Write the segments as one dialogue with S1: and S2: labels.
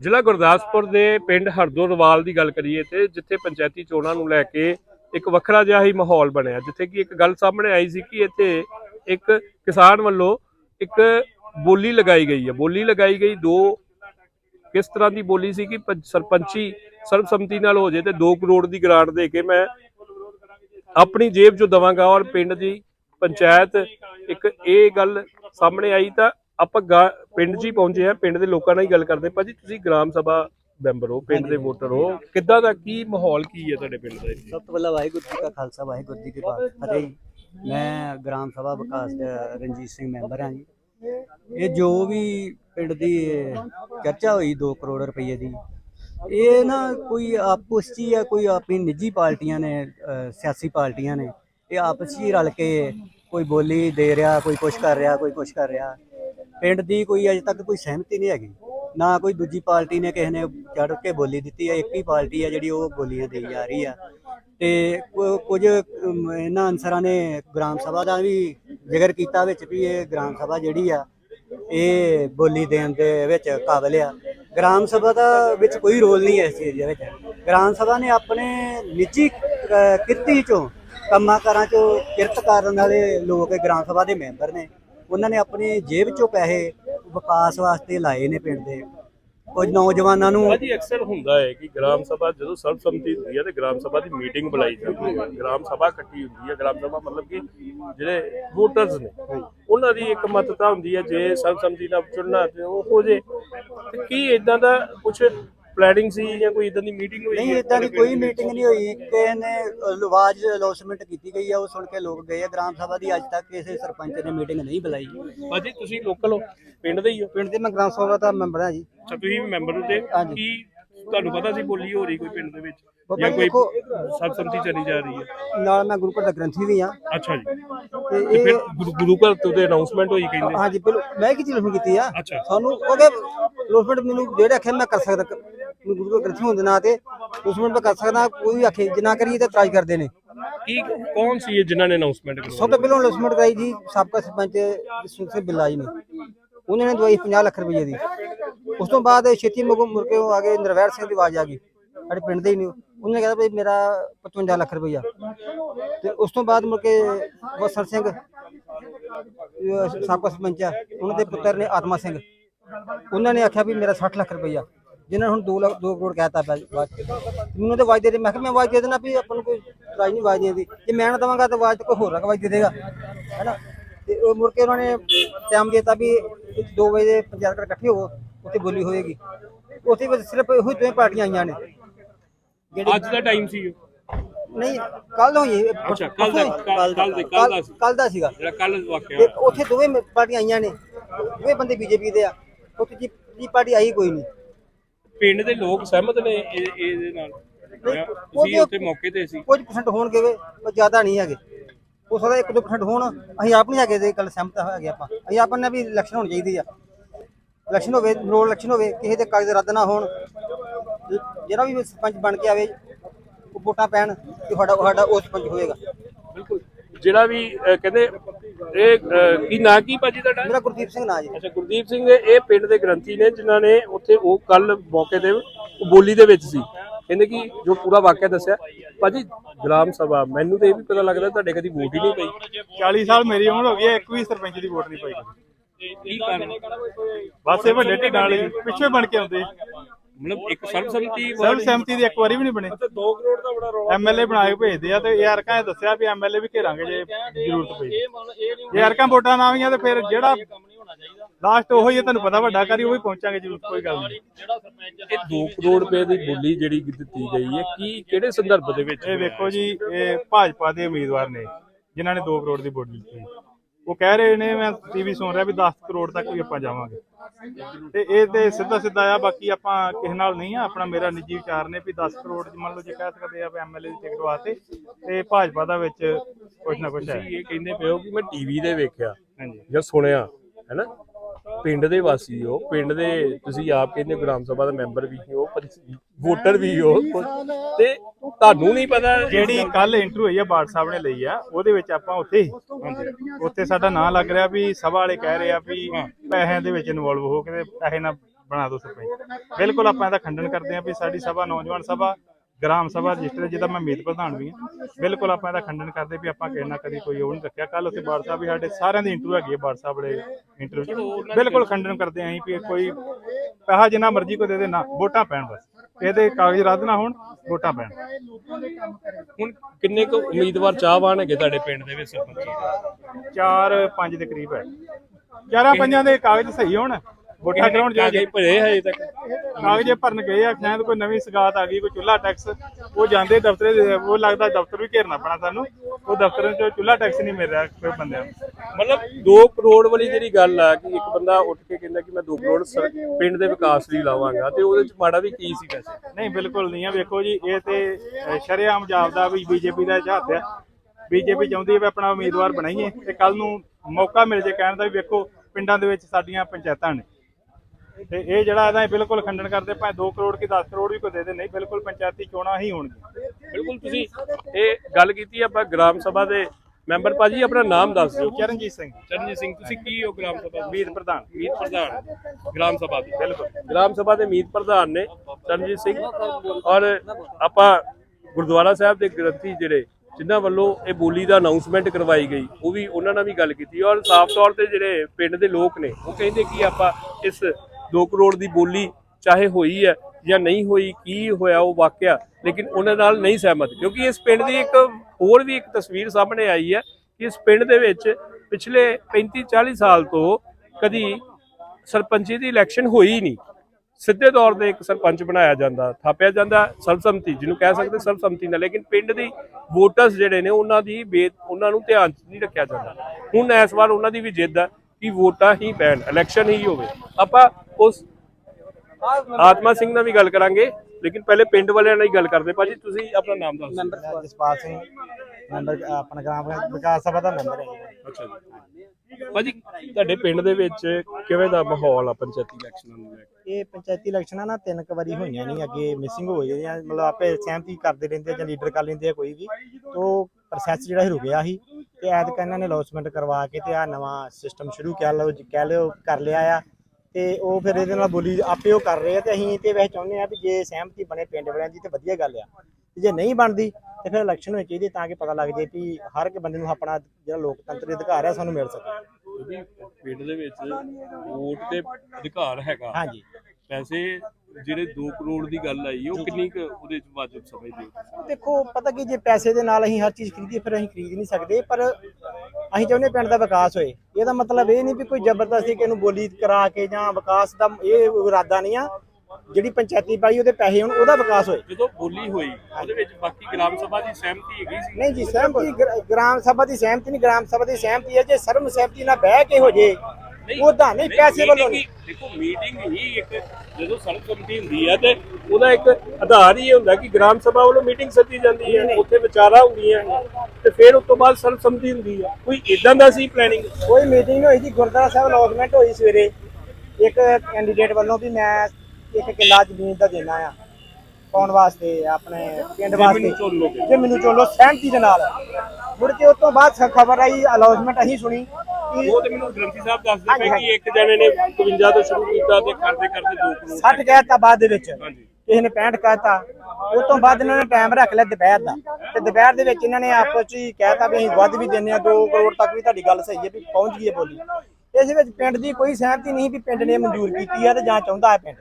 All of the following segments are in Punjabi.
S1: ਜ਼ਿਲ੍ਹਾ ਗੁਰਦਾਸਪੁਰ ਦੇ ਪਿੰਡ ਹਰਦੋਰਵਾਲ ਦੀ ਗੱਲ ਕਰੀਏ ਤੇ ਜਿੱਥੇ ਪੰਚਾਇਤੀ ਚੋਣਾਂ ਨੂੰ ਲੈ ਕੇ ਇੱਕ ਵੱਖਰਾ ਜਿਹਾ ਹੀ ਮਾਹੌਲ ਬਣਿਆ, ਜਿੱਥੇ ਕਿ ਇੱਕ ਗੱਲ ਸਾਹਮਣੇ ਆਈ ਸੀ ਕਿ ਇੱਥੇ ਇੱਕ ਕਿਸਾਨ ਵੱਲੋਂ ਇੱਕ ਬੋਲੀ ਲਗਾਈ ਗਈ ਹੈ। ਬੋਲੀ ਲਗਾਈ ਗਈ ਦੋ ਕਿਸ ਤਰ੍ਹਾਂ ਦੀ ਬੋਲੀ ਸੀ ਕਿ ਪੰਚ- ਸਰਪੰਚੀ ਸਰਬਸੰਮਤੀ ਨਾਲ ਹੋ ਜੇ ਤੇ 2 ਕਰੋੜ ਦੀ ਗ੍ਰਾਂਟ ਦੇ ਕੇ ਮੈਂ ਆਪਣੀ ਜੇਬ ਚੋਂ ਦਵਾਂਗਾ ਔਰ ਪਿੰਡ ਦੀ ਪੰਚਾਇਤ ਇੱਕ ਇਹ ਗੱਲ ਸਾਹਮਣੇ ਆਈ ਤਾਂ ਆਪਾਂ ਗਾ- ਪਿੰਡ 'ਚ ਹੀ ਪਹੁੰਚੇ ਆ ਪਿੰਡ ਦੇ ਲੋਕਾਂ ਨਾਲ ਹੀ ਗੱਲ ਕਰਦੇ ਭਾਜੀ ਤੁਸੀਂ ਗ੍ਰਾਮ ਸਭਾ ਮੈਂਬਰ ਹੋ ਪਿੰਡ ਦੇ ਵੋਟਰ ਹੋ। ਕਿੱਦਾਂ ਦਾ ਕੀ ਮਾਹੌਲ ਕੀ ਹੈ ਤੁਹਾਡੇ ਪਿੰਡ ਦਾ
S2: ਸਭ ਤੋਂ ਪਹਿਲਾਂ ਵਾਹਿਗੁਰੂ ਜੀ ਕਾ ਖਾਲਸਾ ਵਾਹਿਗੁਰੂ ਜੀ ਕੀ ਫਤਿਹ। ਜੀ। ਮੈਂ ਗ੍ਰਾਮ ਸਭਾ ਵਿਕਾਸ ਦਾ ਰਣਜੀਤ ਸਿੰਘ ਮੈਂਬਰ ਹਾਂ ਜੀ। ਇਹ ਜੋ ਵੀ ਪਿੰਡ ਦੀ ਚਰਚਾ ਹੋਈ 2 ਕਰੋੜ ਰੁਪਏ ਦੀ ਇਹ ਨਾ ਕੋਈ ਆਪਸ 'ਚ ਹੀ ਆ ਕੋਈ ਆਪਣੀ ਨਿੱਜੀ ਪਾਰਟੀਆਂ ਨੇ ਅ, ਸਿਆਸੀ ਪਾਰਟੀਆਂ ਨੇ ਇਹ ਆਪਸ 'ਚ ਹੀ ਰਲ ਕੇ ਕੋਈ ਬੋਲੀ ਦੇ ਰਿਹਾ ਕੋਈ ਕੁਛ ਕਰ ਰਿਹਾ ਕੋਈ ਕੁਛ ਕਰ ਰਿਹਾ। ਪਿੰਡ ਦੀ ਕੋਈ ਅਜੇ ਤੱਕ ਕੋਈ ਸਹਿਮਤੀ ਨਹੀਂ ਹੈਗੀ। ਨਾ ਕੋਈ ਦੂਜੀ ਪਾਰਟੀ ਨੇ ਕਿਸੇ ਨੇ ਚੜ ਕੇ ਬੋਲੀ ਦਿੱਤੀ ਹੈ, ਇੱਕ ਹੀ ਪਾਰਟੀ ਹੈ ਜਿਹੜੀ ਉਹ ਬੋਲੀਆਂ ਦੇਈ ਜਾ ਰਹੀ ਆ ਤੇ ਕੁਝ ਇਹਨਾਂ ਅਨਸਰਾਂ ਨੇ ਗ੍ਰਾਮ ਸਭਾ ਦਾ ਵੀ ਜ਼ਿਕਰ ਕੀਤਾ ਵਿੱਚ ਵੀ ਇਹ ਗ੍ਰਾਮ ਸਭਾ ਜਿਹੜੀ ਆ, ਇਹ ਬੋਲੀ ਦੇਣ ਦੇ ਵਿੱਚ ਕਾਬਲ ਆ। ਗ੍ਰਾਮ ਸਭਾ ਦਾ ਵਿੱਚ ਕੋਈ ਰੋਲ ਨਹੀਂ ਹੈ ਇਸ ਚੀਜ਼ ਦੇ ਵਿੱਚ। ਗ੍ਰਾਮ ਸਭਾ ਨੇ ਆਪਣੇ ਨਿੱਜੀ ਕਿਰਤੀ ਚੋਂ, ਕੰਮਾਂ ਕਾਰਾਂ ਚੋਂ ਕਿਰਤ ਕਰਨ ਵਾਲੇ ਲੋਕ ਗ੍ਰਾਮ ਸਭਾ ਦੇ ਮੈਂਬਰ ਨੇ। ਉਹਨਾਂ ਨੇ ਆਪਣੀ ਜੇਬ ਚੋਂ ਪੈਸੇ ਵਿਕਾਸ ਵਾਸਤੇ ਲਾਏ ਨੇ ਪਿੰਡ ਦੇ। ਕੁਝ ਨੌਜਵਾਨਾਂ ਨੂੰ
S1: ਭਾਜੀ ਅਕਸਰ ਹੁੰਦਾ ਹੈ ਕਿ ਗ੍ਰਾਮ ਸਭਾ ਜਦੋਂ ਸਰਬਸੰਮਤੀ ਹੁੰਦੀ ਹੈ ਤੇ ਗ੍ਰਾਮ ਸਭਾ ਦੀ ਮੀਟਿੰਗ ਬੁਲਾਈ ਜਾਂਦੀ ਹੈ। ਗ੍ਰਾਮ ਸਭਾ ਇਕੱਠੀ ਹੁੰਦੀ ਹੈ। ਗ੍ਰਾਮ ਸਭਾ ਮਤਲਬ ਕਿ ਜਿਹੜੇ ਵੋਟਰਸ ਨੇ, ਉਹਨਾਂ ਦੀ ਇੱਕ ਮਤਤਾ ਹੁੰਦੀ ਹੈ ਜੇ ਸਰਬਸੰਮਤੀ ਨਾਲ ਚੁਣਨਾ ਤੇ ਉਹ ਹੋ ਜੇ। ਤੇ ਕੀ ਇਦਾਂ ਦਾ ਕੁਝ ਪਲੈਨਿੰਗ ਸੀ ਜਾਂ ਕੋਈ ਇਦਾਂ ਦੀ ਮੀਟਿੰਗ ਹੋਈ
S2: ਨਹੀਂ ਇਦਾਂ ਦੀ ਕੋਈ ਮੀਟਿੰਗ ਨਹੀਂ ਹੋਈ। ਕਿਸੇ ਨੇ ਆਵਾਜ਼ ਅਲੌਸਮੈਂਟ ਕੀਤੀ ਗਈ ਆ ਉਹ ਸੁਣ ਕੇ ਲੋਕ ਗਏ ਆ। ਗ੍ਰਾਮ ਸਭਾ ਦੀ ਅੱਜ ਤੱਕ ਕਿਸੇ ਸਰਪੰਚ ਨੇ ਮੀਟਿੰਗ ਨਹੀਂ ਬੁਲਾਈ।
S1: ਭਾਜੀ ਤੁਸੀਂ ਲੋਕਲ ਹੋ? ਪਿੰਡ ਦੇ ਹੀ ਹੋ?
S2: ਪਿੰਡ ਦੇ ਮੈਂ ਗ੍ਰਾਮ ਸਭਾ ਦਾ ਮੈਂਬਰ ਹਾਂ ਜੀ।
S1: ਅੱਛਾ ਤੁਸੀਂ ਵੀ ਮੈਂਬਰ ਹੋ ਤੇ
S2: ਹਾਂਜੀ।
S1: ਕੀ ਤੁਹਾਨੂੰ ਪਤਾ ਸੀ ਬੋਲੀ ਹੋ ਰਹੀ ਕੋਈ ਪਿੰਡ ਦੇ ਵਿੱਚ?
S2: ਬਾਬਾ
S1: ਜਾਂ
S2: ਜੀ
S1: ਕੋਈ
S2: ਦੇਖੋ-
S1: ਸਰਬਸੰਮਤੀ ਚਲੀ ਜਾ ਰਹੀ ਹੈ?
S2: ਨਾਲ ਮੈਂ ਗੁਰੂ ਘਰ ਦਾ ਗ੍ਰੰਥੀ ਵੀ ਆ
S1: ਅੱਛਾ ਜੀ।
S2: ਤੇ
S1: ਤੇ
S2: ਇਹ
S1: ਗੁਰੂ ਗੁਰੂ ਘਰ ਤੋਂ ਤੇ ਅਨਾਉਂਸਮੈਂਟ ਹੋਈ ਕਹਿੰਦੇ?
S2: ਹਾਂਜੀ ਬਿਲਕੁਲ। ਮੈਂ ਕੀ ਚੀਜ਼ ਕੀਤੀ ਆ?
S1: ਅੱਛਾ।
S2: ਸਾਨੂੰ ਉਹਦੇ ਅਲੌਸਮੈਂਟ ਮੈਨੂੰ ਜਿਹੜੇ ਆਖੇ ਮੈਂ ਕਰ ਸਕਦਾ। ਗੁਰੂ ਗ੍ਰੰਥੀ ਹੋਣ ਦੇ ਨਾਂ ਤੇ ਅਲੌਸਮੈਂਟ ਮੈਂ ਕਰ ਸਕਦਾ ਕੋਈ ਵੀ ਆਖੇ ਜਿੰਨਾ ਕਰੀਏ ਤੇ ਇਤਰਾਜ਼ ਕਰਦੇ ਨੇ।
S1: ਕੀ ਕੌਣ ਸੀ ਇਹ ਜਿਨ੍ਹਾਂ ਨੇ ਅਨਾਉਂਸਮੈਂਟ
S2: ਸਭ ਤੋਂ ਪਹਿਲਾਂ ਅਲੌਸਮੈਂਟ ਕਰਾਈ ਜੀ ਸਾਬਕਾ ਸਰਪੰਚ ਜਸਵੰਤ ਸਿੰਘ ਬਿੱਲਾ ਜੀ ਨੇ। ਉਹਨਾਂ ਨੇ ਦਵਾਈ 50 ਲੱਖ ਰੁਪਏ ਦੀ। ਉਸ ਤੋਂ ਬਾਅਦ ਛੇਤੀ ਮੁੜ ਮੁੜ ਕੇ ਉਹ ਆ ਗਏ ਨਰਵੈਰ ਸਿੰਘ ਦੀ ਆਵਾਜ਼ ਆ ਗਈ। ਸਾਡੇ ਪਿੰਡ ਦੇ ਹੀ ਨੇ ਉਹਨੇ ਕਹਿੰਦਾ ਵੀ ਮੇਰਾ 55 ਲੱਖ ਰੁਪਈਆ। ਤੇ ਉਸ ਤੋਂ ਬਾਅਦ ਮੁੜ ਕੇ ਵਸਰ ਸਿੰਘ ਅਹ ਸਾਬਕਾ ਸਰਪੰਚ ਆ ਉਹਨਾਂ ਦੇ ਪੁੱਤਰ ਨੇ ਆਤਮਾ ਸਿੰਘ। ਉਹਨਾਂ ਨੇ ਆਖਿਆ ਵੀ ਮੇਰਾ 60 ਲੱਖ ਰੁਪਈਆ। ਜਿਨ੍ਹਾਂ ਨੇ ਹੁਣ 2 ਲੱਖ 2 ਕਰੋੜ ਕਹਿਤਾ ਬਾਅਦ ਬਾਅਦ 'ਚ। ਮੈਨੂੰ ਤੇ ਆਵਾਜ਼ ਦੇ ਦੇ ਮੈਂ ਕਿਹਾ ਮੈਂ ਆਵਾਜ਼ ਦੇ ਦੇਣਾ ਵੀ ਆਪਾਂ ਨੂੰ ਕੋਈ ਰਾਜ ਨਹੀਂ ਆਵਾਜ਼ ਦੇਦੀ ਜੇ ਮੈਂ ਨਾ ਦਵਾਂਗਾ ਤਾਂ ਤਾਂ ਕੋਈ ਹੋਰ ਆਵਾਜ਼ ਦੇ ਦੇਗਾ ਹੈਨਾ? ਤੇ ਉਹ ਮੁੜ ਕੇ ਉਹਨਾਂ ਨੇ ਟਾਈਮ ਦਿੱਤਾ ਵੀ 2 ਵਜੇ ਪੰਚਾਇਤ ਘਰ ਇਕੱਠੇ ਹੋਵੋ ਉੱਥੇ ਬੋਲੀ ਹੋਏਗੀ। ਉੱਥੇ ਬਸ ਸਿਰਫ ਇਹੋ ਦੋਵੇਂ ਪਾਰਟੀਆਂ ਆਈਆਂ ਨੇ। ਜਿਹੜੀ
S1: ਅੱਜ ਦਾ ਟਾਈਮ ਸੀ। ਉਹ।
S2: ਨਹੀਂ ਕੱਲ ਹੋਈ
S1: ਅੱਛਾ, ਕੱਲ੍ਹ ਦਾ- ਕੱਲ੍ਹ- ਕੱਲ੍ਹ ਦੇ- ਕੱਲ੍ਹ ਦਾ ਸੀ।
S2: ਕੱਲ ਦਾ ਸੀਗਾ।
S1: ਜਿਹੜਾ ਕੱਲ ਵਾਕਿਆ
S2: ਤੇ ਉੱਥੇ ਦੋਵੇਂ ਪਾਰਟੀਆਂ ਆਈਆਂ ਨੇ। ਦੋਵੇਂ ਬੰਦੇ ਬੀਜੇਪੀ ਦੇ ਆ। ਉੱਥੇ ਜੀ ਪਾਰਟੀ ਆਈ ਕੋਈ ਨਹੀਂ।
S1: ਪਿੰਡ ਦੇ ਲੋਕ ਸਹਿਮਤ ਨੇ ਇਹ ਇਹਦੇ ਨਾਲ? ਤੁਸੀਂ
S2: ਉਹਦੇ-
S1: ਉੱਥੇ ਮੌਕੇ ਤੇ ਸੀ।
S2: ਕੁਝ ਪਰਸੈਂਟ ਹੋਣਗੇ ਵੇ ਉਹ ਜ਼ਿਆਦਾ ਨਹੀਂ ਹੈਗੇ। ਉਹ ਸਾਰਾ 1-2% ਹੋਣ ਅਸੀਂ ਆਪ ਨਹੀਂ ਹੈਗੇ ਦੇ ਗੱਲ ਸਹਿਮਤ ਹੈਗੇ ਆਪਾਂ। ਅਸੀਂ ਆਪਾਂ ਨੇ ਵੀ ਇਲੈਕਸ਼ਨ ਹੋਣੀ ਚਾਹੀਦੀ ਆ। ਇਲੈਕਸ਼ਨ ਹੋਵੇ ਰੋਲ ਇਲੈਕਸ਼ਨ ਹੋਵੇ ਕਿਸੇ ਦੇ ਕਾਗਜ਼ ਰੱਦ ਨਾ ਹੋਣ। ਜਿਹੜਾ ਵੀ ਸਰਪੰਚ ਬਣ ਕੇ ਆਵੇ ਉਹ ਵੋਟਾਂ ਪੈਣ ਕਿ ਸਾਡਾ ਸਾਡਾ ਉਹ ਸਰਪੰਚ ਹੋਏਗਾ।
S1: ਬਿਲਕੁਲ। ਜਿਹੜਾ ਵੀ ਅਹ, ਕਹਿੰਦੇ ਇਹ ਅਹ, ਕੀ ਨਾਂ ਕੀ ਭਾਜੀ ਤੁਹਾਡਾ?
S2: ਮੇਰਾ ਗੁਰਦੀਪ ਸਿੰਘ ਨਾਂ ਜੀ।
S1: ਅੱਛਾ ਗੁਰਦੀਪ ਸਿੰਘ ਦੇ ਇਹ ਪਿੰਡ ਦੇ ਗ੍ਰੰਥੀ ਨੇ ਜਿਨ੍ਹਾਂ ਨੇ ਉੱਥੇ ਉਹ ਕੱਲ ਮੌਕੇ ਤੇ ਉਹ ਬੋਲੀ ਦੇ ਵਿੱਚ ਸੀ। ਕਹਿੰਦੇ ਕਿ ਜੋ ਪੂਰਾ ਵਾਕਿਆ ਦੱਸਿਆ ਭਾਜੀ ਗ੍ਰਾਮ ਸਭਾ ਮੈਨੂੰ ਤੇ ਇਹ ਵੀ ਪਤਾ ਲੱਗਦਾ ਤੁਹਾਡੇ ਕਦੀ ਵੋਟ ਹੀ ਨਹੀਂ ਪਈ।
S3: 40 ਸਾਲ ਮੇਰੀ ਉਮਰ ਹੋ ਗਈ ਹੈ ਇੱਕ ਵੀ ਸਰਪੰਚ ਦੀ ਵੋਟ ਨਹੀਂ ਪਾਈ। ਕਦੀ।
S1: ਕੀ ਕਾਰਨ?
S3: ਬਸ ਇਹ ਵੱਡੇ ਢਿੱਡਾਂ ਵਾਲੇ ਪਿੱਛੇ ਬਣ ਕੇ ਆਉਂਦੇ।
S1: ਮਤਲਬ ਇੱਕ ਸਰਬਸੰਮਤੀ
S3: ਸਰਬ ਸਹਿਮਤੀ ਦੀ ਇੱਕ ਵਾਰੀ ਵੀ ਨਹੀਂ ਬਣੇ।
S1: 2 ਕਰੋੜ ਦਾ ਬੜਾ ਰੌਲਾ
S3: ਐਮਐਲਏ ਬਣਾ ਕੇ ਭੇਜਦੇ ਆ ਤੇ ਯਾਰ ਕਾ ਦੱਸਿਆ ਵੀ ਐਮਐਲਏ ਵੀ ਘੇਰਾਂਗੇ ਜੇ ਜ਼ਰੂਰਤ ਪਈ। ਜੇ ਯਾਰ ਕਾ ਵੋਟਾਂ ਨਾ ਆਵੀਆਂ ਤੇ ਫਿਰ ਜਿਹੜਾ ਲਾਸਟ ਉਹੀ ਹੈ ਤੁਹਾਨੂੰ ਪਤਾ ਵੱਡਾ ਕਰੀ ਉਹ ਵੀ ਪਹੁੰਚਾਂਗੇ ਜ਼ਰੂਰ ਕੋਈ ਗੱਲ ਨਹੀਂ।
S1: ਇਹ 2 ਕਰੋੜ ਰੁਪਏ ਦੀ ਬੋਲੀ ਜਿਹੜੀ ਦਿੱਤੀ ਗਈ ਹੈ ਕੀ ਕਿਹੜੇ ਸੰਦਰਭ ਦੇ ਵਿੱਚ
S3: ਇਹ ਵੇਖੋ ਜੀ ਇਹ ਭਾਜਪਾ ਦੇ ਉਮੀਦਵਾਰ ਨੇ ਜਿਨ੍ਹਾਂ ਨੇ 2 ਕਰੋੜ ਦੀ ਵੋਟ ਦਿੱਤੀ। ਉਹ ਕਹਿ ਰਹੇ ਨੇ ਮੈਂ ਟੀਵੀ ਸੁਣ ਰਿਹਾ ਵੀ 10 ਕਰੋੜ ਤੱਕ ਵੀ ਆਪਾਂ ਜਾਵਾਂਗੇ। ਤੇ ਇਹ ਤੇ ਸਿੱਧਾ ਸਿੱਧਾ ਆ ਬਾਕੀ ਆਪਾਂ ਕਿਸੇ ਨਾਲ ਨਹੀਂ ਆ ਆਪਣਾ ਮੇਰਾ ਨਿੱਜੀ ਵਿਚਾਰ ਨੇ ਵੀ 10 ਕਰੋੜ ਦੀ ਮੰਨ ਲਓ ਜੇ ਕਹਿ ਸਕਦੇ ਆ ਐਮਐਲਏ ਦੀ ਟਿਕਟ ਵਾਸਤੇ ਤੇ ਭਾਜਪਾ ਦਾ ਵਿੱਚ ਕੁਝ ਨਾ ਕੁਝ ਹੈ।
S1: ਇਹ ਕਹਿੰਦੇ ਹੋ ਕਿ ਮੈਂ ਟੀਵੀ ਤੇ ਵੇਖਿਆ
S3: ਹਾਂਜੀ।
S1: ਜਾਂ ਸੁਣਿਆ ਹੈਨਾ ਪਿੰਡ ਦੇ ਵਾਸੀ ਹੋ, ਪਿੰਡ ਦੇ ਤੁਸੀਂ ਆਪ ਕਹਿੰਦੇ ਗ੍ਰਾਮ ਸਭਾ ਦਾ ਮੈਂਬਰ ਵੀ ਹੋ ਵੋਟਰ ਵੀ ਹੋ ਤੇ ਤੁਹਾਨੂੰ ਨਹੀਂ ਪਤਾ
S3: ਜਿਹੜੀ ਕੱਲ ਇੰਟਰਵਿਊ ਹੋਈ ਆ ਬਾੜ ਸਾਹਿਬ ਨੇ ਲਈ ਆ, ਉਹਦੇ ਵਿੱਚ ਆਪਾਂ ਉੱਥੇ ਉੱਥੇ ਸਾਡਾ ਨਾਂ ਲੱਗ ਰਿਹਾ ਵੀ ਸਭਾ ਵਾਲੇ ਕਹਿ ਰਹੇ ਆ ਵੀ ਪੈਸਿਆਂ ਦੇ ਵਿੱਚ ਇਨਵੋਲਵ ਹੋ ਕੇ ਪੈਸੇ ਨਾਲ ਬਣਾ ਦਿਓ ਸਰਪੰਚ। ਬਿਲਕੁਲ ਆਪਾਂ ਇਹਦਾ ਖੰਡਨ ਕਰਦੇ ਹਾਂ ਵੀ ਸਾਡੀ ਸਭਾ ਨੌਜਵਾਨ ਸਭਾ ਗ੍ਰਾਮ ਸਭਾ ਰਜਿਸਟਰ ਜਿਹਦਾ ਮੈਂ ਮੀਤ ਪ੍ਰਧਾਨ ਵੀ ਹਾਂ। ਬਿਲਕੁਲ ਆਪਾਂ ਇਹਦਾ ਖੰਡਨ ਕਰਦੇ ਵੀ ਆਪਾਂ ਕਿਸੇ ਨਾ ਕਦੀ ਕੋਈ ਉਹ ਨਹੀਂ ਰੱਖਿਆ। ਕੱਲ ਉੱਥੇ ਬਾੜ ਸਾਹਿਬ ਵੀ ਸਾਡੇ ਸਾਰਿਆਂ ਦੀ ਇੰਟਰਵਿਊ ਹੈਗੀ ਹੈ ਬਾੜ ਸਾਹਿਬ ਵਾਲੇ ਇੰਟਰਵਿਊ ਬਿਲਕੁਲ ਖੰਡਨ ਕਰਦੇ ਆਂ ਵੀ ਕੋਈ ਪੈਸਾ ਜਿੰਨਾ ਮਰਜ਼ੀ ਕੋ ਦੇ ਦੇ ਨਾ ਵੋਟਾਂ ਪੈਣ ਬਸ। ਇਹਦੇ ਕਾਗਜ਼ ਰੱਦ ਨਾ ਹੋਣ ਵੋਟਾਂ ਪੈਣ।
S1: ਹੁਣ ਕਿੰਨੇ ਕੁ ਉਮੀਦਵਾਰ ਚਾਹਵਾਨ ਹੈਗੇ ਤੁਹਾਡੇ ਪਿੰਡ ਦੇ ਵਿੱਚ ਸਰਪੰਚੀ?
S3: 4 5 ਦੇ ਕਰੀਬ ਹੈ। ਚਾਰਾਂ ਪੰਜਾਂ ਦੇ ਕਾਗਜ਼ ਸਹੀ ਹੋਣ। ਵੋਟਾਂ ਕਰਾਉਣ ਜਾ
S1: ਕਾਗਜ਼ ਭਰੇ ਹਜੇ ਤੱਕ।
S3: ਕਾਗਜ਼ੇ ਭਰਨ ਗਏ ਆ ਸ਼ਾਇਦ ਕੋਈ ਨਵੀਂ ਸਗਾਤ ਆ ਗਈ ਕੋਈ ਚੁੱਲਾ ਟੈਕਸ ਉਹ ਜਾਂਦੇ ਦਫ਼ਤਰੇ ਦੇ ਉਹ ਲੱਗਦਾ ਦਫ਼ਤਰ ਵੀ ਘੇਰਨਾ ਪੈਣਾ ਸਾਨੂੰ। ਉਹ ਦਫ਼ਤਰ ਚ ਚੁੱਲਾ ਟੈਕਸ ਨਹੀਂ ਮਿਲ ਰਿਹਾ ਕੋਈ ਬੰਦਿਆਂ
S1: ਮਤਲਬ 2 ਕਰੋੜ ਵਾਲੀ ਜਿਹੜੀ ਗੱਲ ਆ ਕਿ ਇੱਕ ਬੰਦਾ ਉੱਠ ਕੇ ਕਹਿੰਦਾ ਕਿ ਮੈਂ 2 ਕਰੋੜ ਪਿੰਡ ਦੇ ਵਿਕਾਸ ਲਈ ਲਾਵਾਂਗਾ ਤੇ ਉਹਦੇ ਚ ਮਾੜਾ ਵੀ ਕੀ ਸੀ ਵੈਸੇ?
S3: ਨਹੀਂ ਬਿਲਕੁਲ ਨਹੀਂ ਆ। ਵੇਖੋ ਜੀ ਇਹ ਤੇ ਸ਼ਰੇਆਮ ਜਾਪਦਾ ਵੀ ਬੀਜੇਪੀ ਦਾ ਝਾਤ ਆ। ਬੀਜੇਪੀ ਚਾਹੁੰਦੀ ਹੈ ਵੀ ਆਪਣਾ ਉਮੀਦਵਾਰ ਬਣਾਈਏ ਤੇ ਕੱਲ ਨੂੰ ਮੌਕਾ ਮਿਲ ਜੇ ਕਹਿਣ ਦਾ ਵੀ ਵੇਖੋ ਪਿੰਡਾਂ ਦੇ ਵਿੱਚ ਸਾਡੀਆਂ ਪੰਚਾਇਤਾਂ ਨੇ। ਤੇ ਇਹ ਜਿਹੜਾ ਇਹਦਾ ਇਹ ਬਿਲਕੁਲ ਖੰਡਨ ਕਰਦੇ ਭਾਵੇਂ 2 ਕਰੋੜ ਕੀ 10 ਕਰੋੜ ਵੀ ਕੋਈ ਦੇ ਦੇ ਨਹੀਂ ਬਿਲਕੁਲ ਪੰਚਾਇਤੀ ਚੋਣਾਂ ਹੀ ਹੋਣਗੀਆਂ।
S1: ਬਿਲਕੁਲ ਤੁਸੀਂ ਇਹ ਗੱਲ ਕੀਤੀ ਆਪਾਂ ਗ੍ਰਾਮ ਸਭਾ ਦੇ ਮੈਂਬਰ ਭਾਜੀ ਆਪਣਾ ਨਾਮ ਦੱਸ ਦਿਓ।
S3: ਚਰਨਜੀਤ ਸਿੰਘ।
S1: ਚਰਨਜੀਤ ਸਿੰਘ ਤੁਸੀਂ ਕੀ ਹੋ ਗ੍ਰਾਮ ਸਭਾ ਦੇ?
S3: ਮੀਤ ਪ੍ਰਧਾਨ।
S1: ਮੀਤ ਪ੍ਰਧਾਨ ਗ੍ਰਾਮ ਸਭਾ ਦੇ। ਬਿਲਕੁਲ। ਗ੍ਰਾਮ ਸਭਾ ਦੇ ਮੀਤ ਪ੍ਰਧਾਨ ਨੇ ਚਰਨਜੀਤ ਸਿੰਘ। ਔਰ ਆਪਾਂ ਗੁਰਦੁਆਰਾ ਸਾਹਿਬ ਦੇ ਗ੍ਰੰਥੀ ਜਿਹੜੇ ਜਿਨ੍ਹਾਂ ਵੱਲੋਂ ਇਹ ਬੋਲੀ ਦਾ ਅਨਾਉਂਸਮੈਂਟ ਕਰਵਾਈ ਗਈ ਉਹ ਵੀ ਉਹਨਾਂ ਨਾਲ ਵੀ ਗੱਲ ਕੀਤੀ। ਔਰ ਸਾਫ਼ ਤੌਰ ਤੇ ਜਿਹੜੇ ਪਿੰਡ ਦੇ ਲੋਕ ਨੇ ਉਹ ਕਹਿੰਦੇ ਕਿ ਆਪਾਂ ਇਸ 2 ਕਰੋੜ ਦੀ ਬੋਲੀ ਚਾਹੇ ਹੋਈ ਹੈ ਜਾਂ ਨਹੀਂ ਹੋਈ, ਕੀ ਹੋਇਆ ਉਹ ਵਾਕਿਆ, ਲੇਕਿਨ ਉਹਨਾਂ ਨਾਲ ਨਹੀਂ ਸਹਿਮਤ। ਕਿਉਂਕਿ ਇਸ ਪਿੰਡ ਦੀ ਇੱਕ ਹੋਰ ਵੀ ਇੱਕ ਤਸਵੀਰ ਸਾਹਮਣੇ ਆਈ ਹੈ ਕਿ ਇਸ ਪਿੰਡ ਦੇ ਵਿੱਚ ਪਿਛਲੇ 35 40 ਸਾਲ ਤੋਂ ਕਦੀ ਸਰਪੰਚੀ ਦੀ ਇਲੈਕਸ਼ਨ ਹੋਈ ਨਹੀਂ। ਸਿੱਧੇ ਤੌਰ ਤੇ ਇੱਕ ਸਰਪੰਚ ਬਣਾਇਆ ਜਾਂਦਾ, ਥਾਪਿਆ ਜਾਂਦਾ, ਸਰਬਸੰਮਤੀ, ਜਿਹਨੂੰ ਕਹਿ ਸਕਦੇ ਸਰਬਸੰਮਤੀ ਨਾਲ, ਲੇਕਿਨ ਪਿੰਡ ਦੀ ਵੋਟਰਸ ਜਿਹੜੇ ਨੇ, ਉਹਨਾਂ ਦੀ ਬੇ ਉਹਨਾਂ ਨੂੰ ਧਿਆਨ 'ਚ ਨਹੀਂ ਰੱਖਿਆ ਜਾਂਦਾ। ਹੁਣ ਇਸ ਵਾਰ ਉਹਨਾਂ ਦੀ ਵੀ ਜਿੱਦ ਹੈ ਕਿ ਵੋਟਾਂ ਹੀ ਪੈਣ ਇਲੈਕਸ਼ਨ ਹੀ ਹੋਵੇ। ਆਪਾਂ ਉਸ ਆਤਮਾ ਸਿੰਘ ਨਾਲ ਵੀ ਗੱਲ ਕਰਾਂਗੇ ਲੇਕਿਨ ਪਹਿਲੇ ਪਿੰਡ ਵਾਲਿਆਂ ਨਾਲ ਹੀ ਗੱਲ ਕਰਦੇ। ਭਾਜੀ ਤੁਸੀਂ ਆਪਣਾ ਨਾਮ ਦੱਸੋ
S4: ਮੈਂਬਰ ਜਸਪਾਲ ਸਿੰਘ ਮੈਂਬਰ ਆਪਣਾ ਗ੍ਰਾਮ ਵਿਕਾਸ ਸਭਾ ਦਾ ਮੈਂਬਰ ਹੈ।
S1: ਅੱਛਾ ਜੀ। ਭਾਜੀ ਤੁਹਾਡੇ ਪਿੰਡ ਦੇ ਵਿੱਚ ਕਿਵੇਂ ਦਾ ਮਾਹੌਲ ਆ ਪੰਚਾਇਤੀ ਇਲੈਕਸ਼ਨਾਂ ਨੂੰ ਲੈ ਕੇ?
S4: ਇਹ ਪੰਚਾਇਤੀ ਇਲੈਕਸ਼ਨਾਂ ਨਾ ਤਿੰਨ ਕੁ ਵਾਰੀ ਹੋਈਆਂ ਨਹੀਂ ਅੱਗੇ ਮਿਸਿੰਗ ਹੋ ਜਾਂਦੀਆਂ ਮਤਲਬ ਆਪੇ ਸਹਿਮਤੀ ਕਰਦੇ ਰਹਿੰਦੇ ਜਾਂ ਲੀਡਰ ਕਰ ਲੈਂਦੇ ਆ ਕੋਈ ਵੀ। ਤੋਂ ਪ੍ਰੋਸੈਸ ਜਿਹੜਾ ਸੀ ਰੁਕਿਆ ਸੀ ਤੇ ਐਤਕ ਇਹਨਾਂ ਨੇ ਅਨਾਉਂਸਮੈਂਟ ਕਰਵਾ ਕੇ ਤੇ ਆ ਨਵਾਂ ਸਿਸਟਮ ਸ਼ੁਰੂ ਕਰ ਲਓ ਜੀ ਕਹਿ ਲਿਓ ਕਰ ਲਿਆ ਆ। ਤੇ ਉਹ ਫਿਰ ਇਹਦੇ ਨਾਲ ਬੋਲੀ ਆਪੇ ਉਹ ਕਰ ਰਹੇ ਆ ਤੇ ਅਸੀਂ ਤੇ ਵੈਸੇ ਚਾਹੁੰਦੇ ਆ ਵੀ ਜੇ ਸਹਿਮਤੀ ਬਣੇ ਪਿੰਡ ਵਾਲਿਆਂ ਦੀ ਤੇ ਵਧੀਆ ਗੱਲ ਆ। ਤੇ ਜੇ ਨਹੀਂ ਬਣਦੀ ਤੇ ਫਿਰ ਇਲੈਕਸ਼ਨ ਹੋਣੀ ਚਾਹੀਦੀ ਤਾਂ ਕਿ ਪਤਾ ਲੱਗ ਜੇ ਵੀ ਹਰ ਇੱਕ ਬੰਦੇ ਨੂੰ ਆਪਣਾ ਜਿਹੜਾ ਲੋਕਤੰਤਰੀ ਅਧਿਕਾਰ ਆ ਸਾਨੂੰ ਮਿਲ ਸਕੇ।
S1: ਪਿੰਡ ਦੇ ਵਿੱਚ ਵੋਟ ਤੇ ਅਧਿਕਾਰ ਹੈਗਾ।
S4: ਹਾਂਜੀ।
S1: ਪੈਸੇ ਜਿਹੜੇ 2 ਕਰੋੜ ਦੀ ਗੱਲ ਆਈ ਉਹ ਕਿੰਨੀ ਕੁ ਉਹਦੇ ਚ ਵਾਜਬ ਸਮਝਦੇ ਹੋ
S4: ਦੇਖੋ ਪਤਾ ਕੀ ਜੇ ਪੈਸੇ ਦੇ ਨਾਲ ਅਸੀਂ ਹਰ ਚੀਜ਼ ਖਰੀਦੀਏ ਫਿਰ ਅਸੀਂ ਖਰੀਦ ਨਹੀਂ ਸਕਦੇ ਪਰ ਅਸੀਂ ਚਾਹੁੰਦੇ ਪਿੰਡ ਦਾ ਵਿਕਾਸ ਹੋਏ। ਇਹਦਾ ਮਤਲਬ ਇਹ ਨਹੀਂ ਵੀ ਕੋਈ ਜ਼ਬਰਦਸਤੀ ਕਿ ਇਹਨੂੰ ਬੋਲੀ ਕਰਾ ਕੇ ਜਾਂ ਵਿਕਾਸ ਦਾ ਇਹ ਇਰਾਦਾ ਨਹੀਂ ਆ। ਜਿਹੜੀ ਪੰਚਾਇਤੀ ਪਾਈ ਉਹਦੇ ਪੈਸੇ ਹੋਣ ਉਹਦਾ ਵਿਕਾਸ ਹੋਏ।
S1: ਜਦੋਂ ਬੋਲੀ ਹੋਈ ਉਹਦੇ ਵਿੱਚ ਬਾਕੀ ਗ੍ਰਾਮ ਸਭਾ ਦੀ ਸਹਿਮਤੀ ਹੈਗੀ ਸੀ?
S4: ਨਹੀਂ ਜੀ ਸਹਿਮਤੀ ਗ੍ਰ- ਗ੍ਰਾਮ ਸਭਾ ਦੀ ਸਹਿਮਤੀ ਨਹੀਂ ਗ੍ਰਾਮ ਸਭਾ ਦੀ ਸਹਿਮਤੀ ਹੈ। ਜੇ ਸਰਮ ਸਹਿਮਤੀ ਨਾਲ ਬਹਿ ਕੇ ਹੋ ਜੇ ਉਹਦਾ ਨਹੀਂ ਪੈਸੇ ਵੱਲੋਂ ਨਹੀਂ।
S1: ਦੇਖੋ ਮੀਟਿੰਗ ਹੀ ਇੱਕ ਜਦੋਂ ਸਰਵ ਕਮੇਟੀ ਹੁੰਦੀ ਹੈ ਤੇ ਉਹਦਾ ਇੱਕ ਆਧਾਰ ਹੀ ਹੁੰਦਾ ਕਿ ਗ੍ਰਾਮ ਸਭਾ ਵੱਲੋਂ ਮੀਟਿੰਗ ਸੱਦੀ ਜਾਂਦੀ ਹੈ ਉੱਥੇ ਵਿਚਾਰਾਂ ਹੁੰਦੀਆਂ ਤੇ ਫਿਰ ਉਸ ਤੋਂ ਬਾਅਦ ਸਰਵ ਸੰਮਤੀ ਹੁੰਦੀ ਹੈ ਕੋਈ ਇਦਾਂ ਦਾ ਸੀ ਪਲੈਨਿੰਗ
S4: ਕੋਈ ਮੀਟਿੰਗ ਹੋਈ ਜੀ ਗੁਰਦੁਆਰਾ ਸਾਹਿਬ ਅਨਾਉਂਸਮੈਂਟ ਹੋਈ ਸਵੇਰੇ। ਇੱਕ ਕੈਂਡੀਡੇਟ ਵੱਲੋਂ ਵੀ ਮੈਂ ਇੱਕ ਕਿੱਲਾ ਜ਼ਮੀਨ ਦਾ ਦੇਣਾ ਆ। ਪਾਉਣ ਵਾਸਤੇ ਆਪਣੇ ਪਿੰਡ ਵਾਸਤੇ। ਜੇ ਮੈਨੂੰ ਚੁਣ ਲਓ ਸਹਿਮਤੀ ਦੇ ਨਾਲ। ਮੁੜ ਕੇ ਉਸ ਤੋਂ ਬਾਅਦ ਖਬਰ ਆਈ ਅਨਾਉਂਸਮੈਂਟ ਅਸੀਂ ਸੁਣੀ
S1: ਉਹ ਤੇ ਮੈਨੂੰ ਗ੍ਰੰਥੀ ਸਾਹਿਬ ਦੱਸਦੇ ਪਏ ਕਿ ਇੱਕ ਜਣੇ ਨੇ 52 ਤੋਂ ਸ਼ੁਰੂ ਕੀਤਾ ਤੇ ਕਰਦੇ ਕਰਦੇ 2 ਕਰੋੜ
S4: 60 ਕਹਿਤਾ ਬਾਅਦ ਦੇ ਵਿੱਚ। ਕਿਸੇ ਨੇ 65 ਕਹਿਤਾ। ਉਸ ਤੋਂ ਬਾਅਦ ਇਹਨਾਂ ਨੇ ਟਾਈਮ ਰੱਖ ਲਿਆ ਦੁਪਹਿਰ ਦਾ। ਤੇ ਦੁਪਹਿਰ ਦੇ ਵਿੱਚ ਇਹਨਾਂ ਨੇ ਆਪਸ ਵਿੱਚ ਹੀ ਕਹਿਤਾ ਵੀ ਅਸੀਂ ਵੱਧ ਵੀ ਦਿੰਨੇ ਆ 2 ਕਰੋੜ ਤੱਕ ਵੀ ਤੁਹਾਡੀ ਗੱਲ ਸਹੀ ਹੈ ਵੀ ਪਹੁੰਚ ਗਈ ਹੈ ਬੋਲੀ। ਇਸ ਵਿੱਚ ਪਿੰਡ ਦੀ ਕੋਈ ਸਹਿਮਤੀ ਨਹੀਂ ਵੀ ਪਿੰਡ ਨੇ ਮਨਜ਼ੂਰ ਕੀਤੀ ਹੈ ਤੇ ਜਾਂ ਚਾਹੁੰਦਾ ਹੈ ਪਿੰਡ।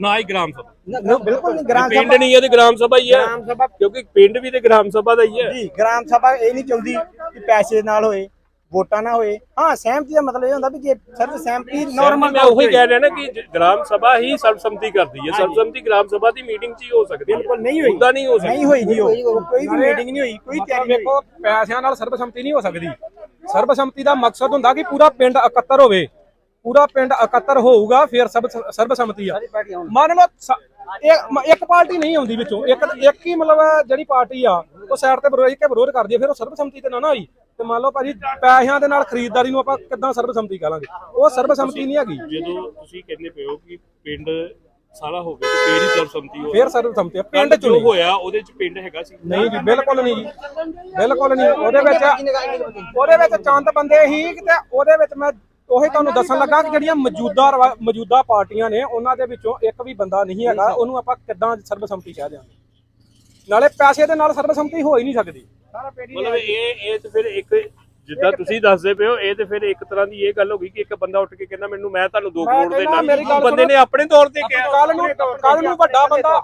S1: ਨਾ ਹੀ ਗ੍ਰਾਮ ਸਭਾ।
S4: ਨਹੀਂ, ਬਿਲਕੁਲ ਨਹੀਂ ਗ੍ਰਾਮ
S1: ਪਿੰਡ
S4: ਸਭਾ
S1: ਨਹੀਂ ਹੈ ਤੇ ਗ੍ਰਾਮ ਸਭਾ ਹੀ ਹੈ।
S4: ਗ੍ਰਾਮ ਸਭਾ
S1: ਕਿਉਂਕਿ ਪਿੰਡ ਵੀ ਤੇ ਗ੍ਰਾਮ ਸਭਾ ਦਾ ਹੀ ਹੈ।
S4: ਜੀ ਗ੍ਰਾਮ ਸਭਾ ਇਹ ਨਹੀਂ ਚਾਹੁੰਦੀ ਕਿ ਪੈਸੇ ਨਾਲ ਹੋਏ ਵੋਟਾਂ ਨਾ ਹੋਏ। ਹਾਂ ਸਹਿਮਤੀ ਦਾ ਮਤਲਬ ਇਹ ਹੁੰਦਾ ਵੀ ਜੇ ਸਰਵ ਸਹਿਮਤੀ
S1: ਨਾਰਮਲ ਮੈਂ ਉਹੀ ਕਹਿ ਰਿਹਾ ਨਾ ਕਿ ਗ੍ਰਾਮ ਸਭਾ ਹੀ ਸਰਬਸੰਮਤੀ ਕਰਦੀ ਹੈ। ਸਰਬਸੰਮਤੀ ਗ੍ਰਾਮ ਸਭਾ ਦੀ ਮੀਟਿੰਗ 'ਚ ਹੀ ਹੋ ਸਕਦੀ ਹੈ।
S4: ਬਿਲਕੁਲ ਨਹੀਂ ਹੋਈ।
S1: ਉਦਾਂ ਨਹੀਂ ਹੋ ਸਕਦੀ।
S4: ਨਹੀਂ ਹੋਈ ਜੀ ਉਹ। ਕੋਈ ਵੀ ਮੀਟਿੰਗ ਨਹੀਂ ਹੋਈ ਕੋਈ ਤਿਆਰੀ ਨਹੀਂ ਹੋਈ।
S5: ਵੇਖੋ ਪੈਸਿਆਂ ਨਾਲ ਸਰਬਸੰਮਤੀ ਨਹੀਂ ਹੋ ਸਕਦੀ। ਸਰਬਸੰਮਤੀ ਦਾ ਮਕਸਦ ਹੁੰਦਾ ਕਿ ਪੂਰਾ ਪਿੰਡ ਇਕੱਤਰ ਹੋਵੇ। ਪੂਰਾ ਪਿੰਡ ਇਕੱਤਰ ਹੋਊਗਾ ਫਿਰ ਸਰਬ ਸਰਬਸੰਮਤੀ ਆ। ਮੰਨ ਲਓ ਸ- ਇੱਕ ਪਾਰਟੀ ਨਹੀਂ ਆਉਂਦੀ ਵਿੱਚੋਂ ਇੱਕ ਇੱਕ ਹੀ ਮਤਲਬ ਜਿਹੜੀ ਪਾਰਟੀ ਆ ਉਹ ਸਾਈਡ ਤੇ ਵਿਰੋਧ ਕੇ ਵਿਰੋਧ ਕਰਦੀ ਆ ਫਿਰ ਉਹ ਸਰਬਸੰਮਤੀ ਤੇ ਨਾ ਨਾ ਹੋਈ ਤੇ ਮੰਨ ਲਓ ਭਾਜੀ ਪੈਸਿਆਂ ਦੇ ਨਾਲ ਖਰੀਦਦਾਰੀ ਨੂੰ ਆਪਾਂ ਕਿੱਦਾਂ ਸਰਬਸੰਮਤੀ ਕਹਾਂਗੇ? ਉਹ ਸਰਬਸੰਮਤੀ ਨਹੀਂ ਹੈਗੀ।
S1: ਜਦੋਂ ਤੁਸੀਂ ਕਹਿੰਦੇ ਪਏ ਹੋ ਕਿ ਪਿੰਡ ਸਾਰਾ ਹੋ ਗਿਆ ਤੇ ਫੇਰ ਹੀ ਸਰਬਸੰਮਤੀ ਹੋ
S4: ਫਿਰ ਸਰਬਸੰਮਤੀ ਆ। ਪਿੰਡ
S1: ਜੋ
S4: ਚੁਣੀ
S1: ਹੋਇਆ ਉਹਦੇ 'ਚ ਪਿੰਡ ਹੈਗਾ ਸੀ?
S4: ਨਹੀਂ ਜੀ ਬਿਲਕੁਲ ਨਹੀਂ ਜੀ। ਬਿਲਕੁਲ ਨਹੀਂ ਉਹਦੇ ਵਿੱਚ ਉਹਦੇ ਵਿੱਚ ਚੰਦ ਬੰਦੇ ਹੀ ਕਿਤੇ ਉਹਦੇ ਵਿੱਚ ਮੈਂ
S5: ਉਹੀ ਤੁਹਾਨੂੰ ਦੱਸਣ ਲੱਗਾ ਕਿ ਜਿਹੜੀਆਂ ਮੌਜੂਦਾ ਰਵਾ- ਮੌਜੂਦਾ ਪਾਰਟੀਆਂ ਨੇ ਉਹਨਾਂ ਦੇ ਵਿੱਚੋਂ ਇੱਕ ਵੀ ਬੰਦਾ ਨਹੀਂ ਹੈਗਾ ਉਹਨੂੰ ਆਪਾਂ ਕਿੱਦਾਂ ਸਰਬਸੰਮਤੀ ਕਹਿ ਦਿਆਂਗੇ? ਨਾਲੇ ਪੈਸੇ ਦੇ ਨਾਲ ਸਰਬਸੰਮਤੀ ਹੋ ਹੀ ਨਹੀਂ ਸਕਦੀ।
S1: ਮਤਲਬ ਇਹ ਇਹ ਤੇ ਫਿਰ ਇੱਕ ਜਿੱਦਾਂ ਤੁਸੀਂ ਦੱਸਦੇ ਪਏ ਹੋ ਇਹ ਤੇ ਫਿਰ ਇੱਕ ਤਰ੍ਹਾਂ ਦੀ ਇਹ ਗੱਲ ਹੋ ਗਈ ਕਿ ਇੱਕ ਬੰਦਾ ਉੱਠ ਕੇ ਕਹਿੰਦਾ ਮੈਨੂੰ ਮੈਂ ਤੁਹਾਨੂੰ 2
S5: ਮੈਂ
S1: ਕਰੋੜ
S5: ਮੇਰੀ ਗੱਲ
S1: ਬੰਦੇ। ਨੇ ਆਪਣੇ ਤੌਰ ਤੇ ਕਿਹਾ।
S5: ਕੱਲ ਨੂੰ ਕੱਲ ਨੂੰ ਵੱਡਾ ਬੰਦਾ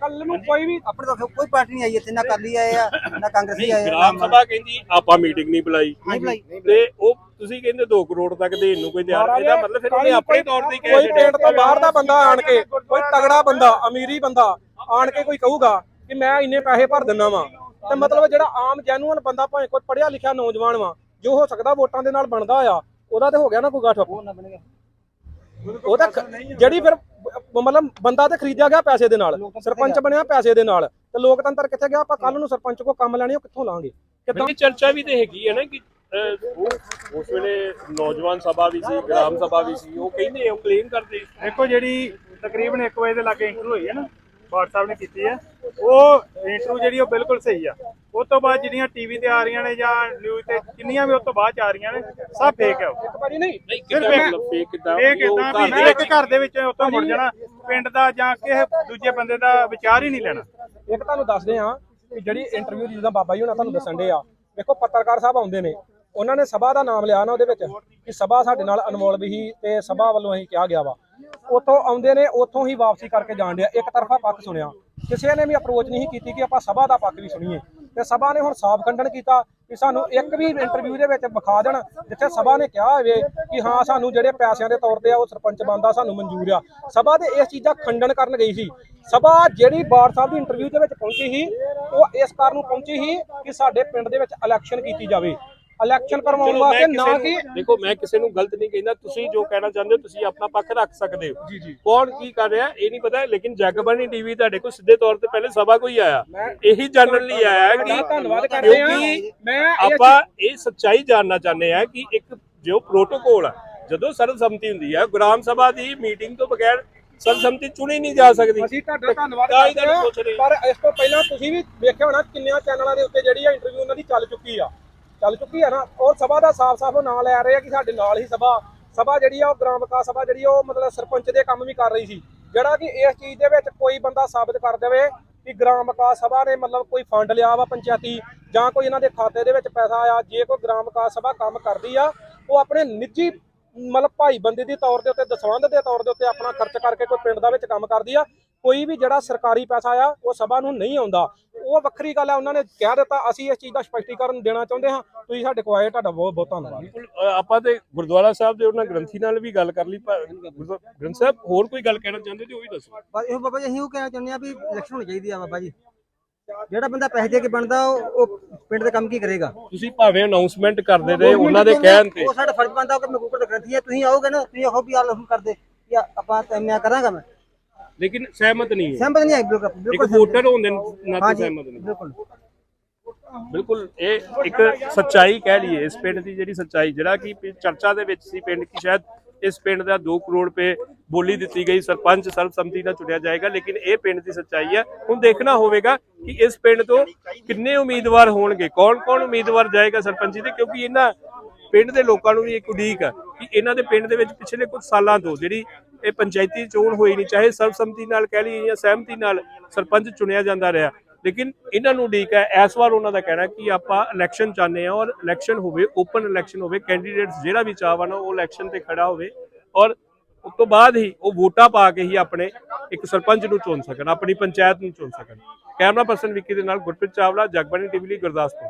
S5: ਕੱਲ ਨੂੰ ਕੋਈ ਵੀ
S2: ਆਪਣੇ ਤਾਂ ਕੋਈ ਪਾਰਟੀ ਨਹੀਂ ਆਈ ਇੱਥੇ ਨਾ ਕਾਲੀ ਆਏ ਆ ਨਾ ਕਾਂਗਰਸੀ ਆਏ ਆ
S1: ਗ੍ਰਾਮ ਸਭਾ ਕਹਿੰਦੀ ਆਪਾਂ ਮੀਟਿੰਗ ਨਹੀਂ ਬੁਲਾਈ। ਤੇ ਉਹ ਤੁਸੀਂ ਕਹਿੰਦੇ 2 ਕਰੋੜ ਤੱਕ ਦੇਣ ਨੂੰ ਕੋਈ ਤਿਆਰ ਇਹਦਾ ਮਤਲਬ ਫਿਰ ਉਹਨੇ ਆਪਣੇ ਤੌਰ ਤੇ ਕਹਿ
S5: ਕੋਈ ਪਿੰਡ ਤੋਂ ਬਾਹਰ ਦਾ ਬੰਦਾ ਆਣ ਕੇ ਕੋਈ ਤਗੜਾ ਬੰਦਾ ਅਮੀਰੀ ਬੰਦਾ ਆਣ ਕੇ ਕੋਈ ਕਹੂਗਾ ਕਿ ਮੈਂ ਇੰਨੇ ਪੈਸੇ ਭਰ ਦਿੰਦਾ ਵਾਂ। ਤੇ ਮਤਲਬ ਜਿਹੜਾ ਆਮ ਜੈਨੂਅਨ ਬੰਦਾ ਭਾਵੇਂ ਕੋਈ ਪੜ੍ਹਿਆ ਲਿਖਿਆ ਨੌਜਵਾਨ ਵਾ ਜੋ ਹੋ ਸਕਦਾ ਵੋਟਾਂ ਦੇ ਨਾਲ ਬਣਦਾ ਆ ਉਹਦਾ ਤੇ ਹੋ ਗਿਆ ਨਾ ਕੋਈ ਗੱਠ। ਉਹ ਤਾਂ ਜਿਹੜੀ ਫਿਰ ਮਤਲਬ ਬੰਦਾ ਤੇ ਖਰੀਦਿਆ ਗਿਆ ਪੈਸੇ ਦੇ ਨਾਲ ਸਰਪੰਚ ਬਣਿਆ ਪੈਸੇ ਦੇ ਨਾਲ ਤੇ ਲੋਕਤੰਤਰ ਕਿੱਥੇ ਗਿਆ? ਆਪਾਂ ਕੱਲ ਨੂੰ ਸਰਪੰਚ ਕੋ ਕੰਮ ਲੈਣੇ ਉਹ ਕਿੱਥੋਂ ਲਾਂਗੇ?
S1: ਕਿਉਂਕਿ ਚਰਚਾ ਵੀ ਤੇ ਹੈਗੀ ਹੈ ਨਾ ਕਿ ਉਸ ਵੇਲੇ ਨੌਜਵਾਨ ਸਭਾ ਵੀ ਸੀ ਗ੍ਰਾਮ ਸਭਾ ਵੀ ਸੀ ਉਹ ਕਹਿੰਦੇ ਉਹ ਕਲੇਮ ਕਰਦੇ
S3: ਦੇਖੋ ਜਿਹੜੀ ਤਕਰੀਬਨ 1 ਵਜੇ ਦੇ ਲਾਗੇ ਇੰਟਰਵਿਊ ਹੋਈ ਹੈ ਨਾ ਸਾਹਿਬ ਨੇ ਕੀਤੀ ਹੈ। ਉਹ ਇੰਟਰਵਿਊ ਜਿਹੜੀ ਉਹ ਬਿਲਕੁਲ ਸਹੀ ਆ। ਉਸ ਤੋਂ ਬਾਅਦ ਜਿਹੜੀਆਂ ਟੀਵੀ ਤੇ ਆ ਰਹੀਆਂ ਨੇ ਜਾਂ ਨਿਊਜ਼ ਤੇ ਜਿੰਨੀਆਂ ਵੀ ਉਸ ਤੋਂ ਬਾਅਦ ਚ ਆ ਰਹੀਆਂ ਨੇ ਸਭ ਫੇਕ ਹੈ ਉਹ।
S5: ਇੱਕ ਵਾਰੀ ਨਹੀਂ
S1: ਨਹੀਂ ਕਿਦਾਂ
S3: ਸਿਰਫ
S1: ਮਤਲਬ ਫੇਕ ਕਿਦਾਂ?
S3: ਇਹ ਕਿਦਾਂ ਵੀ ਇੱਕ ਘਰ ਦੇ ਵਿੱਚ ਉੱਥੋਂ ਮੁੜ ਜਾਣਾ ਪਿੰਡ ਦਾ ਜਾਂ ਕਿਸੇ ਦੂਜੇ ਬੰਦੇ ਦਾ ਵਿਚਾਰ ਹੀ ਨਹੀਂ ਲੈਣਾ।
S5: ਇੱਕ ਤੁਹਾਨੂੰ ਦੱਸਦੇ ਆ ਕਿ ਜਿਹੜੀ ਇੰਟਰਵਿਊ ਜਿੱਦਾਂ ਬਾਬਾ ਜੀ ਹੁਣਾਂ ਤੁਹਾਨੂੰ ਦੱਸਣ ਦੇ ਆ ਦੇਖੋ ਪੱਤਰਕਾਰ ਸਾਹਿਬ ਆਉਂਦੇ ਨੇ ਉਹਨਾਂ ਨੇ ਸਭਾ ਦਾ ਨਾਮ ਲਿਆ ਨਾ ਉਹਦੇ ਵਿੱਚ ਕਿ ਸਭਾ ਸਾਡੇ ਨਾਲ ਅਨਮੋਲ ਵੀ ਸੀ ਤੇ ਸਭਾ ਵੱਲੋਂ ਅਸੀਂ ਕਿਹਾ ਗਿਆ ਵਾ। ਉੱਥੋਂ ਆਉਂਦੇ ਨੇ ਉੱਥੋਂ ਹੀ ਵਾਪਸੀ ਕਰਕੇ ਜਾਣ ਡਿਆ ਇੱਕ ਤਰਫਾ ਪੱਖ ਸੁਣਿਆ ਕਿਸੇ ਨੇ ਵੀ ਅਪਰੋਚ ਨਹੀਂ ਕੀਤੀ ਕਿ ਆਪਾਂ ਸਭਾ ਦਾ ਪੱਖ ਵੀ ਸੁਣੀਏ। ਤੇ ਸਭਾ ਨੇ ਹੁਣ ਸਾਫ਼ ਖੰਡਨ ਕੀਤਾ ਕਿ ਸਾਨੂੰ ਇੱਕ ਵੀ ਇੰਟਰਵਿਊ ਦੇ ਵਿੱਚ ਵਿਖਾ ਦੇਣ, ਜਿੱਥੇ ਸਭਾ ਨੇ ਕਿਹਾ ਹੋਵੇ ਕਿ ਹਾਂ, ਸਾਨੂੰ ਜਿਹੜੇ ਪੈਸਿਆਂ ਦੇ ਤੌਰ ਤੇ ਆ, ਉਹ ਸਰਪੰਚ ਬਣਦਾ, ਸਾਨੂੰ ਮਨਜ਼ੂਰ ਆ। ਸਭਾ ਦੇ ਇਸ ਚੀਜ਼ਾਂ ਖੰਡਨ ਕਰਨ ਗਈ ਸੀ। ਸਭਾ ਜਿਹੜੀ ਬਾੜ ਸਾਹਿਬ ਦੀ ਇੰਟਰਵਿਊ ਦੇ ਵਿੱਚ ਪਹੁੰਚੀ ਸੀ, ਉਹ ਇਸ ਕਾਰਨ ਪਹੁੰਚੀ ਸੀ ਕਿ ਸਾਡੇ ਪਿੰਡ ਦੇ ਵਿੱਚ ਇਲੈਕਸ਼ਨ ਕੀਤੀ ਜਾਵੇ। ਇਲੈਕਸ਼ਨ ਕਰਵਾਉਣ ਵਾਸਤੇ ਨਾ ਕਿ
S1: ਦੇਖੋ ਮੈਂ ਕਿਸੇ ਨੂੰ ਗਲਤ ਨਹੀਂ ਕਹਿੰਦਾ। ਤੁਸੀਂ ਜੋ ਕਹਿਣਾ ਚਾਹੁੰਦੇ ਹੋ ਤੁਸੀਂ ਆਪਣਾ ਪੱਖ ਰੱਖ ਸਕਦੇ ਹੋ। ਕੌਣ ਕੀ ਕਰ ਰਿਹਾ ਇਹ ਨਹੀਂ ਪਤਾ। ਲੇਕਿਨ ਜਗਬਾਣੀ ਟੀਵੀ ਤੁਹਾਡੇ ਕੋਲ ਸਿੱਧੇ ਤੌਰ ਤੇ ਪਹਿਲੇ ਸਭਾ ਕੋਈ ਆਇਆ। ਇਹੀ ਜਾਣਨ ਲਈ ਆਇਆ ਕਿ
S5: ਧੰਨਵਾਦ ਕਰਦੇ ਆ ਮੈਂ
S1: ਆਪਾਂ ਇਹ ਸੱਚਾਈ ਜਾਣਨਾ ਚਾਹੁੰਦੇ ਆ ਕਿ ਇੱਕ ਜੋ ਪ੍ਰੋਟੋਕੋਲ ਆ ਜਦੋਂ ਸਰਬਸੰਮਤੀ ਹੁੰਦੀ ਹੈ ਗ੍ਰਾਮ ਸਭਾ ਦੀ ਮੀਟਿੰਗ ਤੋਂ ਬਗੈਰ ਸਰਬਸੰਮਤੀ ਚੁਣੀ ਨਹੀਂ ਜਾ ਸਕਦੀ।
S5: ਅਸੀਂ ਤੁਹਾਡਾ ਧੰਨਵਾਦ ਕਰਦੇ ਹਾਂ। ਪਰ ਇਸ ਤੋਂ ਪਹਿਲਾਂ ਤੁਸੀਂ ਵੀ ਵੇਖਿਆ ਹੋਣਾ ਕਿੰਨਿਆਂ ਚੈਨਲਾਂ ਦੇ ਉੱਤੇ ਜਿਹੜੀ ਆ ਇੰਟਰਵਿਊ ਉਹਨਾਂ ਦੀ ਚੱਲ ਚੁੱਕੀ ਆ। ਚੱਲ ਚੁੱਕੀ ਹੈ ਨਾ, ਔਰ ਸਭਾ ਦਾ ਸਾਫ਼-ਸਾਫ਼ ਨਾਂ ਲੈ ਰਹੇ ਆ ਕਿ ਸਾਡੇ ਨਾਲ ਹੀ ਸਭਾ ਸਭਾ ਜਿਹੜੀ ਆ ਉਹ ਗ੍ਰਾਮ ਵਿਕਾਸ ਸਭਾ ਜਿਹੜੀ ਆ ਉਹ ਮਤਲਬ ਸਰਪੰਚ ਦੇ ਕੰਮ ਵੀ ਕਰ ਰਹੀ ਸੀ, ਜਿਹੜਾ ਕਿ ਇਸ ਚੀਜ਼ ਦੇ ਵਿੱਚ ਕੋਈ ਬੰਦਾ ਸਾਬਤ ਕਰ ਦੇਵੇ ਕਿ ਗ੍ਰਾਮ ਵਿਕਾਸ ਸਭਾ ਨੇ ਮਤਲਬ ਕੋਈ ਫੰਡ ਲਿਆ ਵਾ ਪੰਚਾਇਤੀ, ਜਾਂ ਕੋਈ ਇਹਨਾਂ ਦੇ ਖਾਤੇ ਦੇ ਵਿੱਚ ਪੈਸਾ ਆਇਆ, ਜੇ ਕੋਈ ਗ੍ਰਾਮ ਵਿਕਾਸ ਸਭਾ ਕੰਮ ਕਰਦੀ ਆ, ਉਹ ਆਪਣੇ ਨਿੱਜੀ ਮਤਲਬ ਭਾਈ ਬੰਦੇ ਦੀ ਤੌਰ ਦੇ ਉੱਤੇ ਦਸਵੰਧ ਦੇ ਤੌਰ ਦੇ ਉੱਤੇ ਆਪਣਾ ਖਰਚ ਕਰਕੇ ਕੋਈ ਪਿੰਡ ਦਾ ਵਿੱਚ ਕੰਮ ਕਰਦੀ ਆ ਕੋਈ ਵੀ ਜਿਹੜਾ ਸਰਕਾਰੀ ਪੈਸਾ ਆ ਉਹ ਸਭਾ ਨੂੰ ਨਹੀਂ ਆਉਂਦਾ। ਉਹ ਵੱਖਰੀ ਗੱਲ ਆ ਉਹਨਾਂ ਨੇ ਕਹਿ ਦਿੱਤਾ ਅਸੀਂ ਇਸ ਚੀਜ਼ ਦਾ ਸਪਸ਼ਟੀਕਰਨ ਦੇਣਾ ਚਾਹੁੰਦੇ ਹਾਂ। ਤੁਸੀਂ ਸਾਡੇ ਕੋਲ ਆਏ ਤੁਹਾਡਾ ਬਹੁਤ ਬਹੁਤ ਧੰਨਵਾਦ।
S1: ਆਪਾਂ ਤੇ ਗੁਰਦੁਆਰਾ ਸਾਹਿਬ ਦੇ ਉਹਨਾਂ ਗ੍ਰੰਥੀ ਨਾਲ ਵੀ ਗੱਲ ਕਰ ਲਈ ਗ੍ਰੰਥ ਸਾਹਿਬ ਹੋਰ ਕੋਈ ਗੱਲ ਕਹਿਣਾ ਚਾਹੁੰਦੇ ਤੇ ਉਹ ਵੀ ਦੱਸੋ।
S2: ਬਸ ਇਹੋ ਬਾਬਾ ਜੀ ਅਸੀਂ ਉਹ ਕਹਿਣਾ ਚਾਹੁੰਦੇ ਆ ਵੀ ਇਲੈਕਸ਼ਨ ਹੋਣੀ ਚਾਹੀਦੀ ਆ ਬਾਬਾ ਜੀ। ਜਿਹੜਾ ਬੰਦਾ ਪੈਸੇ ਦੇ ਕੇ ਬਣਦਾ ਉਹ ਪਿੰਡ ਦੇ ਕੰਮ ਕੀ ਕਰੇਗਾ?
S1: ਤੁਸੀਂ ਭਾਵੇਂ ਅਨਾਉਂਸਮੈਂਟ ਕਰਦੇ ਰਹੇ ਉਹਨਾਂ ਦੇ ਕਹਿਣ ਤੇ।
S2: ਉਹ ਸਾਡਾ ਫਰਜ਼ ਬਣਦਾ ਕਿ ਮੈਂ ਗੁਰੂ ਦਾ ਗ੍ਰੰਥੀ ਹੈ। ਤੁਸੀਂ ਆਓਗੇ ਨਾ ਤੁਸੀਂ ਆਹੋ ਵੀ ਹੁਕਮ ਕਰਦੇ ਕਿ ਆਪਾਂ ਤਾਂ ਮੈਂ ਕਰਾਂਗਾ ਮੈਂ।
S1: ਲੇਕਿਨ ਸਹਿਮਤ ਨਹੀਂ ਹੈ।
S2: ਸਹਿਮਤ ਨਹੀਂ ਹੈ ਬਿਲਕੁਲ
S1: ਇੱਕ
S2: ਬਿਲਕੁਲ
S1: ਵੋਟਰ ਹੋਣ ਦੇ ਨਾਤੇ ਸਹਿਮਤ ਨਹੀਂ।
S2: ਬਿਲਕੁਲ।
S1: ਬਿਲਕੁਲ ਇਹ ਇੱਕ ਸੱਚਾਈ ਕਹਿ ਲਈਏ ਇਸ ਪਿੰਡ ਦੀ ਜਿਹੜੀ ਸੱਚਾਈ ਜਿਹੜਾ ਕਿ ਚਰਚਾ ਦੇ ਵਿੱਚ ਸੀ ਪਿੰਡ ਕੀ ਸ਼ਾਇਦ ਇਸ ਪਿੰਡ ਦਾ 2 ਕਰੋੜ ਰੁਪਏ ਬੋਲੀ ਦਿੱਤੀ ਗਈ, ਸਰਪੰਚ ਸਰਬਸੰਮਤੀ ਨਾਲ ਚੁਣਿਆ ਜਾਏਗਾ, ਲੇਕਿਨ ਇਹ ਪਿੰਡ ਦੀ ਸੱਚਾਈ ਹੈ। ਹੁਣ ਦੇਖਣਾ ਹੋਵੇਗਾ ਕਿ ਇਸ ਪਿੰਡ ਤੋਂ ਕਿੰਨੇ ਉਮੀਦਵਾਰ ਹੋਣਗੇ ਕੌਣ ਕੌਣ ਉਮੀਦਵਾਰ ਜਾਏਗਾ ਸਰਪੰਚੀ ਤੇ ਕਿਉਂਕਿ ਇਹਨਾਂ ਪਿੰਡ ਦੇ ਲੋਕਾਂ ਨੂੰ ਵੀ ਇੱਕ ਉਡੀਕ ਆ ਕਿ ਇਹਨਾਂ ਦੇ ਪਿੰਡ ਦੇ ਵਿੱਚ ਪਿਛਲੇ ਕੁਝ ਸਾਲਾਂ ਤੋਂ ਜਿਹੜੀ ਇਹ ਪੰਚਾਇਤੀ ਚੋਣ ਹੋਈ ਨਹੀਂ, ਚਾਹੇ ਸਰਬਸੰਮਤੀ ਨਾਲ ਕਹਿ ਲਈਏ ਜਾਂ ਸਹਿਮਤੀ ਨਾਲ ਸਰਪੰਚ ਚੁਣਿਆ ਜਾਂਦਾ ਰਿਹਾ ਲੇਕਿਨ ਇਹਨਾਂ ਨੂੰ ਉਡੀਕ ਹੈ ਇਸ ਵਾਰ ਉਹਨਾਂ ਦਾ ਕਹਿਣਾ ਕਿ ਆਪਾਂ ਇਲੈਕਸ਼ਨ ਚਾਹੁੰਦੇ ਆ ਔਰ ਇਲੈਕਸ਼ਨ ਹੋਵੇ ਓਪਨ ਇਲੈਕਸ਼ਨ ਹੋਵੇ ਕੈਂਡੀਡੇਟਸ ਜਿਹੜਾ ਵੀ ਚਾਹਵਾਨ ਉਹ ਇਲੈਕਸ਼ਨ ਤੇ ਖੜਾ ਹੋਵੇ ਔਰ ਉਸ ਤੋਂ ਬਾਅਦ ਹੀ ਉਹ ਵੋਟਾਂ ਪਾ ਕੇ ਹੀ ਆਪਣੇ ਇੱਕ ਸਰਪੰਚ ਨੂੰ ਚੁਣ ਸਕਣ, ਆਪਣੀ ਪੰਚਾਇਤ ਨੂੰ ਚੁਣ ਸਕਣ। ਕੈਮਰਾ ਪਰਸਨ ਵਿੱਕੀ ਦੇ ਨਾਲ ਗੁਰਪ੍ਰੀਤ ਚਾਵਲਾ, ਜਗਬਾਣੀ ਟੀਵੀ ਲਈ ਗੁਰਦਾਸਪੁਰ।